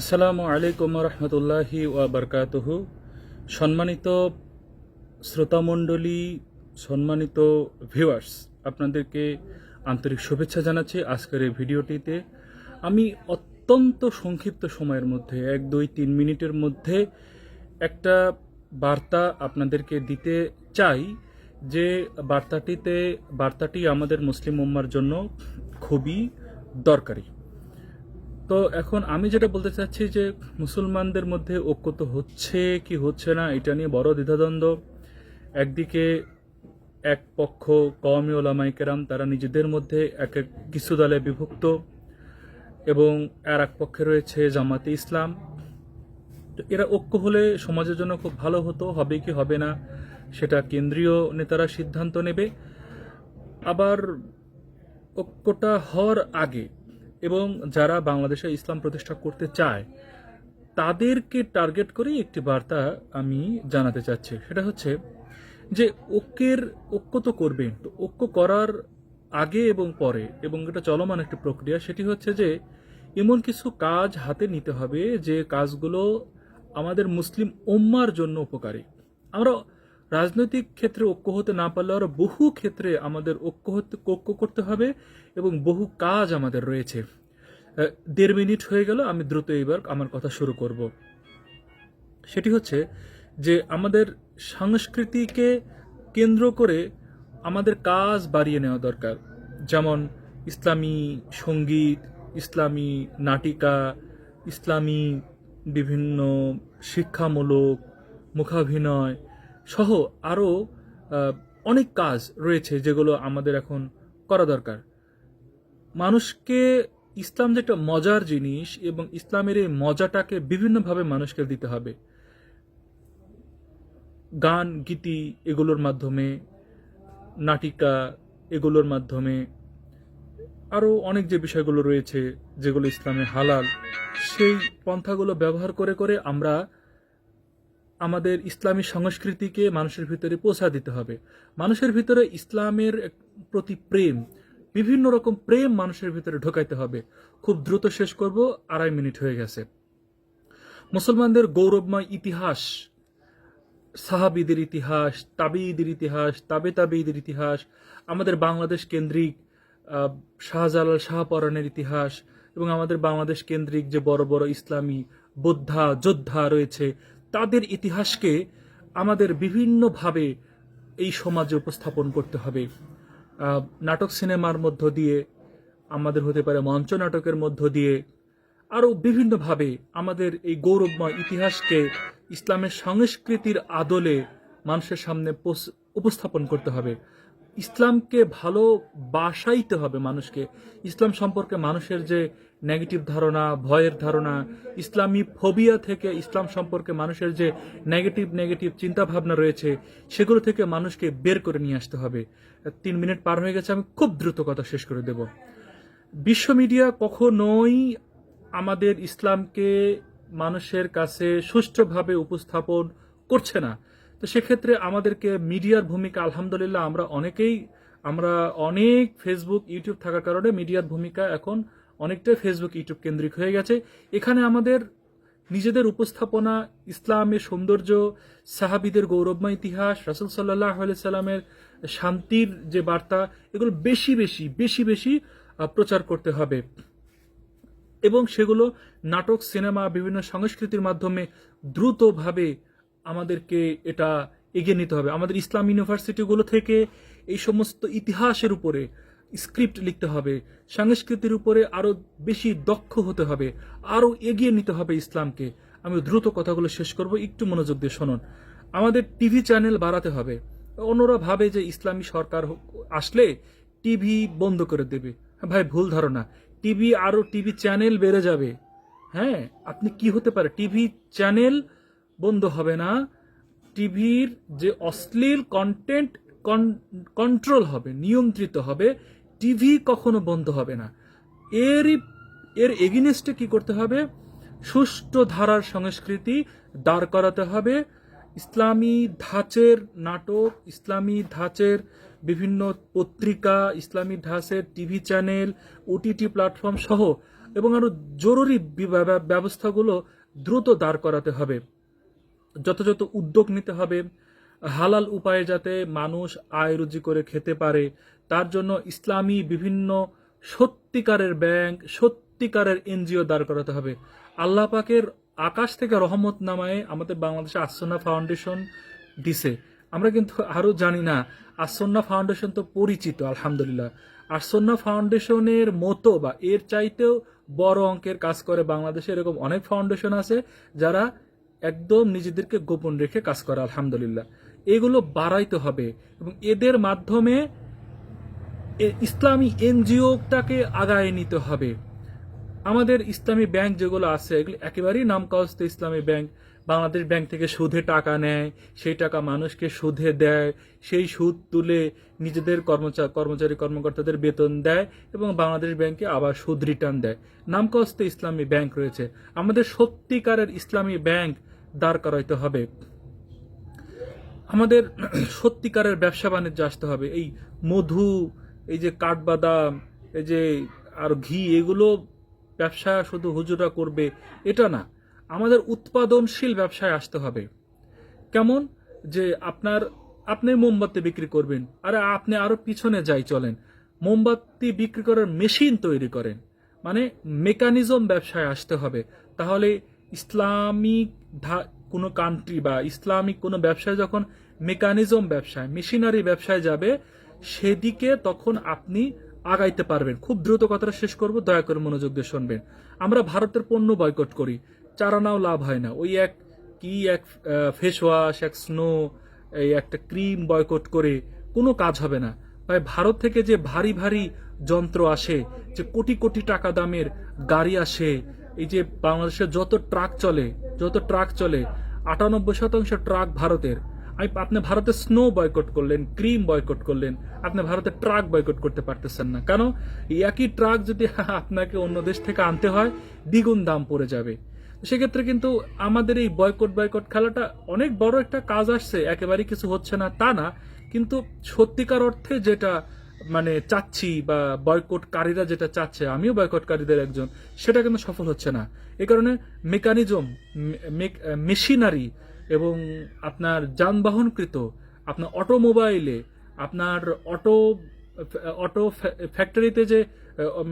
আসসালামু আলাইকুম রহমতুল্লাহি ওয়াবারকাতুহ। সম্মানিত শ্রোতামণ্ডলী, সম্মানিত ভিউয়ার্স আপনাদেরকে আন্তরিক শুভেচ্ছা জানাচ্ছি আজকের এই ভিডিওটিতে। আমি অত্যন্ত সংক্ষিপ্ত সময়ের মধ্যে, এক, দুই, তিন মিনিটের মধ্যে একটা বার্তা আপনাদেরকে দিতে চাই যে বার্তাটিতে, বার্তাটি আমাদের মুসলিম উম্মার জন্য খুবই দরকারি। তো এখন আমি যেটা বলতে চাচ্ছি যে মুসলমানদের মধ্যে ঐক্য তো হচ্ছে কি হচ্ছে না, এটা নিয়ে বড় দ্বিধাদ্বন্দ্ব। একদিকে এক পক্ষ কওমি ওলামাই কেরাম, তারা নিজেদের মধ্যে এক এক কিছু দলে বিভক্ত এবং আর এক পক্ষে রয়েছে জামাতে ইসলাম। তো এরা ঐক্য হলে সমাজের জন্য খুব ভালো হতো, হবে কি হবে না, সেটা কেন্দ্রীয় নেতারা সিদ্ধান্ত নেবে। আবার ঐক্যটা হওয়ার আগে এবং যারা বাংলাদেশে ইসলাম প্রতিষ্ঠা করতে চায়, তাদেরকে টার্গেট করে একটি বার্তা আমি জানাতে চাচ্ছি। সেটা হচ্ছে যে ঐক্যের, ঐক্য তো করবেন তো ঐক্য করার আগে এবং পরে এবং এটা চলমান একটি প্রক্রিয়া, সেটি হচ্ছে যে এমন কিছু কাজ হাতে নিতে হবে যে কাজগুলো আমাদের মুসলিম উম্মার জন্য উপকারী। আমরা রাজনৈতিক ক্ষেত্রে ঐক্য হতে না পারলে আরও বহু ক্ষেত্রে আমাদের ঐক্য হতে, ঐক্য করতে হবে এবং বহু কাজ আমাদের রয়েছে। দেড় মিনিট হয়ে গেল, আমি দ্রুত এবার আমার কথা শুরু করব। সেটি হচ্ছে যে আমাদের সংস্কৃতিকে কেন্দ্র করে আমাদের কাজ বাড়িয়ে নেওয়া দরকার। যেমন ইসলামী সংগীত, ইসলামী নাটিকা, ইসলামী বিভিন্ন শিক্ষামূলক, মুখাভিনয় সহ আরও অনেক কাজ রয়েছে যেগুলো আমাদের এখন করা দরকার। মানুষকে ইসলাম যে একটা মজার জিনিস এবং ইসলামের এই মজাটাকে বিভিন্নভাবে মানুষকে দিতে হবে। গান, গীতি এগুলোর মাধ্যমে, নাটিকা এগুলোর মাধ্যমে, আরও অনেক যে বিষয়গুলো রয়েছে যেগুলো ইসলামে হালাল, সেই পন্থাগুলো ব্যবহার করে করে আমরা আমাদের ইসলামী সংস্কৃতিকে মানুষের ভিতরে পৌঁছা দিতে হবে। মানুষের ভিতরে ইসলামের প্রতি প্রেম, বিভিন্ন রকম প্রেম মানুষের ভিতরে ঢোকাইতে হবে। খুব দ্রুত শেষ করব, আড়াই মিনিট হয়ে গেছে। মুসলমানদের গৌরবময় ইতিহাস, সাহাবিদের ইতিহাস তাবিদের ইতিহাস, তাবে তাবিদের ইতিহাস, আমাদের বাংলাদেশ কেন্দ্রিক শাহজালাল শাহপরানের ইতিহাস এবং আমাদের বাংলাদেশ কেন্দ্রিক যে বড় বড় ইসলামী বোদ্ধা, যোদ্ধা রয়েছে তাদের ইতিহাসকে আমাদের বিভিন্নভাবে এই সমাজে উপস্থাপন করতে হবে। নাটক সিনেমার মধ্য দিয়ে, আমাদের হতে পারে মঞ্চ নাটকের মধ্য দিয়ে, আরও বিভিন্নভাবে আমাদের এই গৌরবময় ইতিহাসকে ইসলামের সংস্কৃতির আদলে মানুষের সামনে উপস্থাপন করতে হবে। ইসলামকে ভালো বাসাইতে হবে মানুষকে। ইসলাম সম্পর্কে মানুষের যে নেগেটিভ ধারণা, ভয়ের ধারণা, ইসলামী ফোবিয়া থেকে ইসলাম সম্পর্কে মানুষের যে নেগেটিভ নেগেটিভ চিন্তা ভাবনা রয়েছে, সেগুলো থেকে মানুষকে বের করে নিয়ে আসতে হবে। তিন মিনিট পার হয়ে গেছে, আমি খুব দ্রুত কথা শেষ করে দেব। বিশ্ব মিডিয়া কখনোই আমাদের ইসলামকে মানুষের কাছে সুষ্ঠুভাবে উপস্থাপন করছে না। তো সেক্ষেত্রে আমাদেরকে মিডিয়ার ভূমিকা, আলহামদুলিল্লাহ আমরা অনেকেই, আমরা অনেক ফেসবুক ইউটিউব থাকার কারণে মিডিয়ার ভূমিকা এখন অনেকটাই ফেসবুক ইউটিউব কেন্দ্রিক হয়ে গেছে। এখানে আমাদের নিজেদের উপস্থাপনা, ইসলামের সৌন্দর্য, সাহাবিদের গৌরবময় ইতিহাস, রাসুল সাল্লাহ সাল্লামের শান্তির যে বার্তা, এগুলো বেশি বেশি বেশি বেশি প্রচার করতে হবে। এবং সেগুলো নাটক, সিনেমা, বিভিন্ন সংস্কৃতির মাধ্যমে দ্রুতভাবে আমাদেরকে এটা এগিয়ে নিতে হবে। আমাদের ইসলাম ইউনিভার্সিটিগুলো থেকে এই সমস্ত ইতিহাসের উপরে স্ক্রিপ্ট লিখতে হবে। সংস্কৃতির উপরে আরও বেশি দক্ষ হতে হবে। আরও এগিয়ে নিতে হবে ইসলামকে। আমি দ্রুত কথাগুলো শেষ করব। একটু মনোযোগ দিয়ে শুনুন। আমাদের টিভি চ্যানেল বাড়াতে হবে। অন্যরা ভাবে যে ইসলামী সরকার আসলে টিভি বন্ধ করে দেবে। ভাই, ভুল ধারণা। টিভি আরও টিভি চ্যানেল বেড়ে যাবে। হ্যাঁ আপনি কি হতে পারে? টিভি চ্যানেল বন্ধ হবে না। টিভির যে অশ্লীল কন্টেন্ট কন্ট্রোল হবে, নিয়ন্ত্রিত হবে, টিভি কখনো বন্ধ হবে না। এরই, এর এগেনিস্টে কি করতে হবে? সুষ্ঠু ধারার সংস্কৃতি দাঁড় করাতে হবে। ইসলামী ধাঁচের নাটক, ইসলামী ধাঁচের বিভিন্ন পত্রিকা, ইসলামী ধাঁচের টিভি চ্যানেল ওটিটি প্ল্যাটফর্ম সহ এবং আরও জরুরি ব্যবস্থাগুলো দ্রুত দাঁড় করাতে হবে। যথাযথ উদ্যোগ নিতে হবে, হালাল উপায়ে যাতে মানুষ আয় রুজি করে খেতে পারে, তার জন্য ইসলামী বিভিন্ন সত্যিকারের ব্যাংক, সত্যিকারের এনজিও দাঁড় করাতে হবে। আল্লাহ পাকের আকাশ থেকে রহমত নামায় আমাদের বাংলাদেশে আসন্না ফাউন্ডেশন দিছে। আমরা কিন্তু আরও জানি না, আসন্না ফাউন্ডেশন তো পরিচিত, আলহামদুলিল্লাহ। আসন্না ফাউন্ডেশনের মতো বা এর চাইতেও বড় অঙ্কের কাজ করে বাংলাদেশে এরকম অনেক ফাউন্ডেশন আছে যারা একদম নিজেদেরকে গোপন রেখে কাজ করা, আলহামদুলিল্লাহ। এগুলো বাড়াইতে হবে এবং এদের মাধ্যমে ইসলামী এনজিওটাকে আগায় নিতে হবে। আমাদের ইসলামী ব্যাংক যেগুলো আছে, এগুলো একেবারেই নামকাওস্ত ইসলামী ব্যাংক। বাংলাদেশ ব্যাংক থেকে সুদে টাকা নেয়, সেই টাকা মানুষকে সুদে দেয়, সেই সুদ তুলে নিজেদের কর্মচারী কর্মচারী, কর্মকর্তাদের বেতন দেয় এবং বাংলাদেশ ব্যাংকে আবার সুদ রিটার্ন দেয়। নামকাওস্ত ইসলামী ব্যাংক রয়েছে। আমাদের সত্যিকারের ইসলামী ব্যাংক দাঁড় করাইতে হবে। আমাদের সত্যিকারের ব্যবসা বাণিজ্য আসতে হবে। এই মধু, এই যে কাঠবাদাম, এই যে আর ঘি, এগুলো ব্যবসা শুধু হুজুরা করবে, এটা না। আমাদের উৎপাদনশীল ব্যবসায় আসতে হবে। কেমন? যে আপনার, আপনি মোমবাতি বিক্রি করবেন, আর আপনি আরও পিছনে যাই চলেন। মোমবাতি বিক্রি করার মেশিন তৈরি করেন মানে মেকানিজম ব্যবসায় আসতে হবে। তাহলে ইসলামিক কোনো কান্ট্রি বা ইসলামিক কোনো ব্যবসায় যখন মেকানিজম ব্যবসায় মেশিনারি ব্যবসায় যাবে, সেদিকে তখন আপনি আগাইতে পারবেন। খুব দ্রুত কথাটা শেষ করব, দয়া করে মনোযোগ দিয়ে শুনবেন। আমরা ভারতের পণ্য বয়কট করি। চারানাও লাভ হয় না। ওই এক কি এক ফেস ওয়াশ এক স্নো এই একটা ক্রিম বয়কট করে কোনো কাজ হবে না। ভাই, ভারত থেকে যে ভারী ভারী যন্ত্র আসে, যে কোটি কোটি টাকা দামের গাড়ি আসে, এই যে বাংলাদেশে যত ট্রাক চলে, যত ট্রাক চলে, আটানব্বই শতাংশ ট্রাক ভারতের। আপনি ভারতের স্নো বয়কট করলেন ক্রিম বয়কট করলেন, আপনি ভারতের ট্রাক বয়কট করতে পারতেছেন না। কেন? একই ট্রাক যদি আপনাকে অন্য দেশ থেকে আনতে হয়, দ্বিগুণ দাম পড়ে যাবে। সেক্ষেত্রে কিন্তু আমাদের এই বয়কট বয়কট খেলাটা অনেক বড় একটা কাজ আসছে। একেবারেই কিছু হচ্ছে না, তা না। কিন্তু সত্যিকার অর্থে যেটা মানে চাচ্ছি বা বয়কটকারীরা যেটা চাচ্ছে, আমিও বয়কটকারীদের একজন, সেটা কিন্তু সফল হচ্ছে না। এ কারণে মেকানিজম মেশিনারি এবং আপনার যানবাহনকৃত, আপনার অটোমোবাইলে আপনার অটো অটো ফ্যাক্টরিতে যে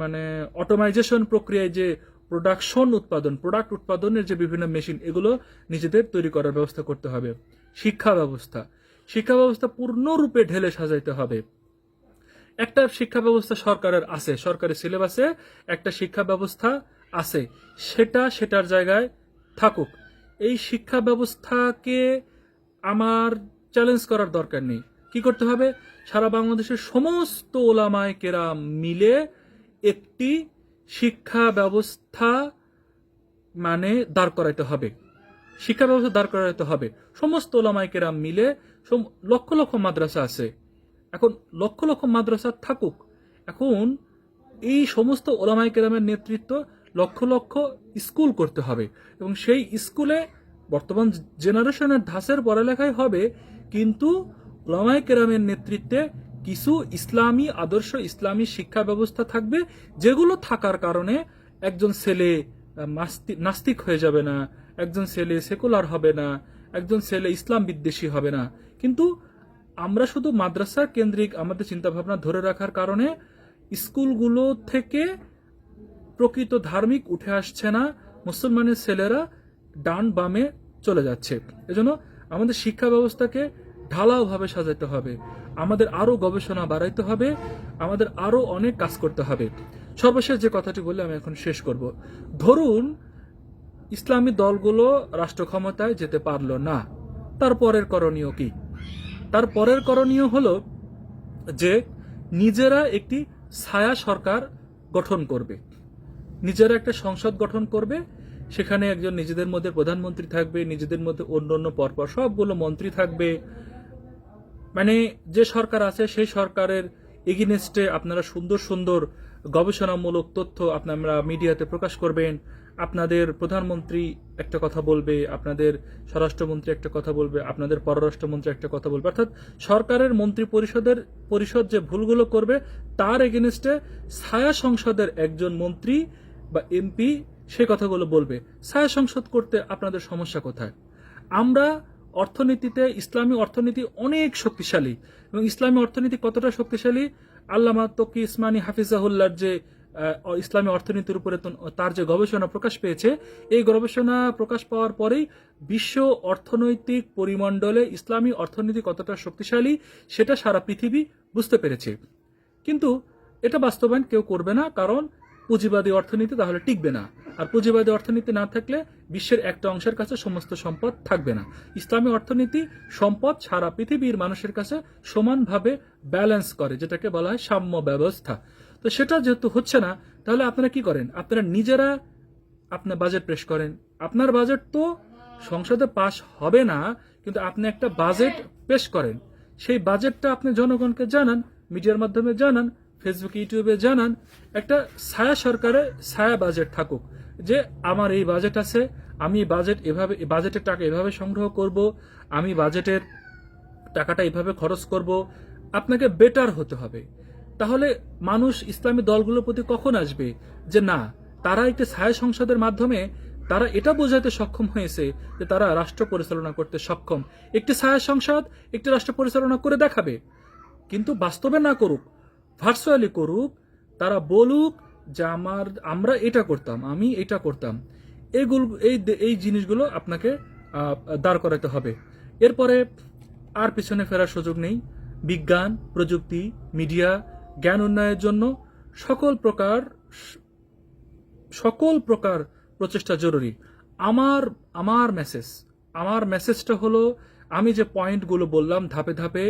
মানে অটোমাইজেশন প্রক্রিয়ায় যে প্রোডাকশন উৎপাদন প্রোডাক্ট উৎপাদনের যে বিভিন্ন মেশিন এগুলো নিজেদের তৈরি করার ব্যবস্থা করতে হবে। শিক্ষা ব্যবস্থা। শিক্ষা ব্যবস্থা পূর্ণরূপে ঢেলে সাজাইতে হবে। একটা শিক্ষা ব্যবস্থা সরকারের আছে, সরকারি সিলেবাসে একটা শিক্ষা ব্যবস্থা আছে। সেটা সেটার জায়গায় থাকুক। এই শিক্ষা ব্যবস্থাকে আমার চ্যালেঞ্জ করার দরকার নেই। কি করতে হবে? সারা বাংলাদেশের সমস্ত ওলামায় কেরাম মিলে একটি শিক্ষা ব্যবস্থা মানে দাঁড় করাইতে হবে। শিক্ষা ব্যবস্থা দাঁড় করাইতে হবে। সমস্ত ওলামায় কেরাম মিলে লক্ষ লক্ষ মাদ্রাসা আছে। এখন লক্ষ লক্ষ মাদ্রাসা থাকুক। এখন এই সমস্ত ওলামাই কেরামের নেতৃত্ব লক্ষ লক্ষ স্কুল করতে হবে। এবং সেই স্কুলে বর্তমান জেনারেশনের ধাসের পড়ালেখাই হবে। কিন্তু ওলামাই কেরামের নেতৃত্বে কিছু ইসলামী, আদর্শ ইসলামী শিক্ষা ব্যবস্থা থাকবে, যেগুলো থাকার কারণে একজন ছেলে নাস্তিক হয়ে যাবে না, একজন ছেলে সেকুলার হবে না, একজন ছেলে ইসলাম বিদ্বেষী হবে না। কিন্তু আমরা শুধু মাদ্রাসা কেন্দ্রিক আমাদের চিন্তাভাবনা ধরে রাখার কারণে স্কুলগুলো থেকে প্রকৃত ধার্মিক উঠে আসছে না, মুসলমানের ছেলেরা ডান বামে চলে যাচ্ছে। এজন্য আমাদের শিক্ষা ব্যবস্থাকে ঢালাওভাবে সাজাতে হবে। আমাদের আরও গবেষণা বাড়াইতে হবে, আমাদের আরও অনেক কাজ করতে হবে। সর্বশেষ যে কথাটি বলে আমি এখন শেষ করব। ধরুন, ইসলামী দলগুলো রাষ্ট্র ক্ষমতায় যেতে পারল না তারপরের করণীয় কি? তার পরের করণীয় হলো যে, নিজেরা একটি ছায়া সরকার গঠন করবে। নিজেরা একটা সংসদ গঠন করবে, সেখানে একজন নিজেদের মধ্যে প্রধানমন্ত্রী থাকবে, নিজেদের মধ্যে অন্য অন্য পরপর সবগুলো মন্ত্রী থাকবে মানে যে সরকার আছে, সেই সরকারের এগিনেস্টে আপনারা সুন্দর সুন্দর গবেষণামূলক তথ্য আপনারা মিডিয়াতে প্রকাশ করবেন। আপনাদের প্রধানমন্ত্রী একটা কথা বলবে, আপনাদের স্বরাষ্ট্রমন্ত্রী একটা কথা বলবে, আপনাদের পররাষ্ট্রমন্ত্রী একটা কথা বলবে। অর্থাৎ সরকারের মন্ত্রী পরিষদের পরিষদ যে ভুলগুলো করবে, তার এগেনস্টে ছায়া সংসদের একজন মন্ত্রী বা এমপি সে কথাগুলো বলবে। ছায়া সংসদ করতে আপনাদের সমস্যা কোথায়? আমরা অর্থনীতিতে ইসলামী অর্থনীতি অনেক শক্তিশালী। এবং ইসলামী অর্থনীতি কতটা শক্তিশালী? আল্লামা তকি ইসমানী হাফিজাহুল্লার যে ইসলামী অর্থনীতির উপরে তার যে গবেষণা প্রকাশ পেয়েছে, এই গবেষণা প্রকাশ পাওয়ার পরেই বিশ্ব অর্থনৈতিক পরিমণ্ডলে ইসলামী অর্থনীতি কতটা শক্তিশালী সেটা সারা পৃথিবী বুঝতে পেরেছে। কিন্তু এটা বাস্তবায়ন কেউ করবে না, কারণ পুঁজিবাদী অর্থনীতি তাহলে টিকবে না। আর পুঁজিবাদী অর্থনীতি না থাকলে বিশ্বের একটা অংশের কাছে সমস্ত সম্পদ থাকবে না। ইসলামী অর্থনীতি সম্পদ সারা পৃথিবীর মানুষের কাছে সমানভাবে ব্যালেন্স করে, যেটাকে বলা হয় সাম্য ব্যবস্থা। তো সেটা যেহেতু হচ্ছে না, তাহলে আপনারা কি করেন? আপনারা নিজেরা আপনার বাজেট পেশ করেন। আপনার বাজেট তো সংসদে পাশ হবে না, কিন্তু আপনি একটা বাজেট পেশ করেন। সেই বাজেটটা আপনি জনগণকে জানান মিডিয়ার মাধ্যমে জানান ফেসবুক ইউটিউবে জানান, একটা ছায়া সরকারের ছায়া বাজেট থাকুক, যে আমার এই বাজেট আছে, আমি বাজেট এভাবে বাজেটের টাকা এভাবে সংগ্রহ করব, আমি বাজেটের টাকাটা এভাবে খরচ করব, আপনাকে বেটার হতে হবে। তাহলে মানুষ ইসলামী দলগুলোর প্রতি কখন আসবে যে না, তারা একটি ছায়া সংসদের মাধ্যমে তারা এটা বোঝাতে সক্ষম হয়েছে যে তারা রাষ্ট্র পরিচালনা করতে সক্ষম। একটি ছায়া সংসদ একটি রাষ্ট্র পরিচালনা করে দেখাবে, কিন্তু বাস্তবে না করুক ভার্চুয়ালি করুক, তারা বলুক যে আমার, আমরা এটা করতাম, আমি এটা করতাম। এইগুলো এই এই জিনিসগুলো আপনাকে দাঁড় করাতে হবে। এরপরে আর পিছনে ফেরার সুযোগ নেই। বিজ্ঞান, প্রযুক্তি, মিডিয়া, জ্ঞান উন্নয়নের জন্য সকল প্রকার সকল প্রকার প্রচেষ্টা জরুরি। আমার আমার মেসেজ আমার মেসেজটা হলো, আমি যে পয়েন্টগুলো বললাম ধাপে ধাপে,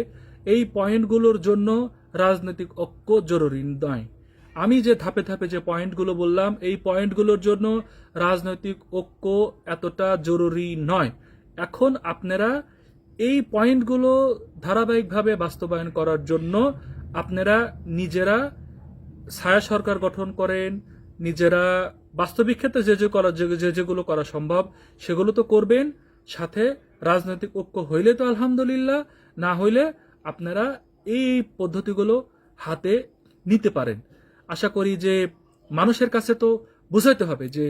এই পয়েন্টগুলোর জন্য রাজনৈতিক ঐক্য জরুরি নয়। আমি যে ধাপে ধাপে যে পয়েন্টগুলো বললাম, এই পয়েন্টগুলোর জন্য রাজনৈতিক ঐক্য এতটা জরুরি নয়। এখন আপনারা এই পয়েন্টগুলো ধারাবাহিকভাবে বাস্তবায়ন করার জন্য আপনারা নিজেরা ছায়া সরকার গঠন করেন, নিজেরা বাস্তবিক ক্ষেত্রে যে যে করা যে- যেগুলো করা সম্ভব, সেগুলো তো করবেন। সাথে রাজনৈতিক ঐক্য হইলে তো আলহামদুলিল্লাহ, না হইলে আপনারা এই পদ্ধতিগুলো হাতে নিতে পারেন। আশা করি যে মানুষের কাছে তো বুঝাইতে হবে যে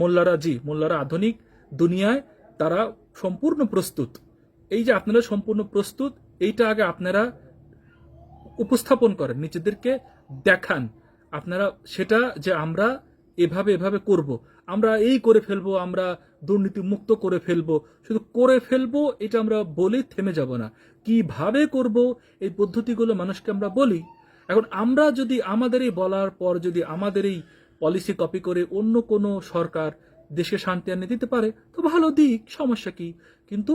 মোল্লারা জি, মোল্লারা আধুনিক দুনিয়ায় তারা সম্পূর্ণ প্রস্তুত। এই যে আপনারা সম্পূর্ণ প্রস্তুত, এইটা আগে আপনারা উপস্থাপন করেন, নিজেদেরকে দেখান। আপনারা সেটা যে আমরা এভাবে এভাবে করব আমরা এই করে ফেলব, আমরা দুর্নীতি মুক্ত করে ফেলব। শুধু করে ফেলব, এটা আমরা বলে থেমে যাব না। কীভাবে করব, এই পদ্ধতিগুলো মানুষকে আমরা বলি। এখন আমরা যদি আমাদের এই বলার পর যদি আমাদের এই পলিসি কপি করে অন্য কোনো সরকার দেশে শান্তি আনে দিতে পারে, তো ভালো দিক, সমস্যা কি? কিন্তু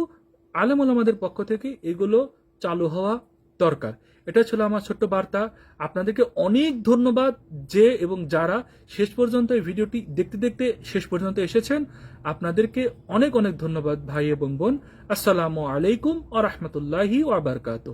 আলেমুল আমাদের পক্ষ থেকে এগুলো চালু হওয়া দরকার। এটা ছিল আমার ছোট্ট বার্তা। আপনাদেরকে অনেক ধন্যবাদ যে এবং যারা শেষ পর্যন্ত এই ভিডিওটি দেখতে দেখতে শেষ পর্যন্ত এসেছেন। আপনাদেরকে অনেক অনেক ধন্যবাদ ভাই এবং বোন। আসসালামু আলাইকুম আ রহমতুল্লাহি ওয়াবারকাতুহ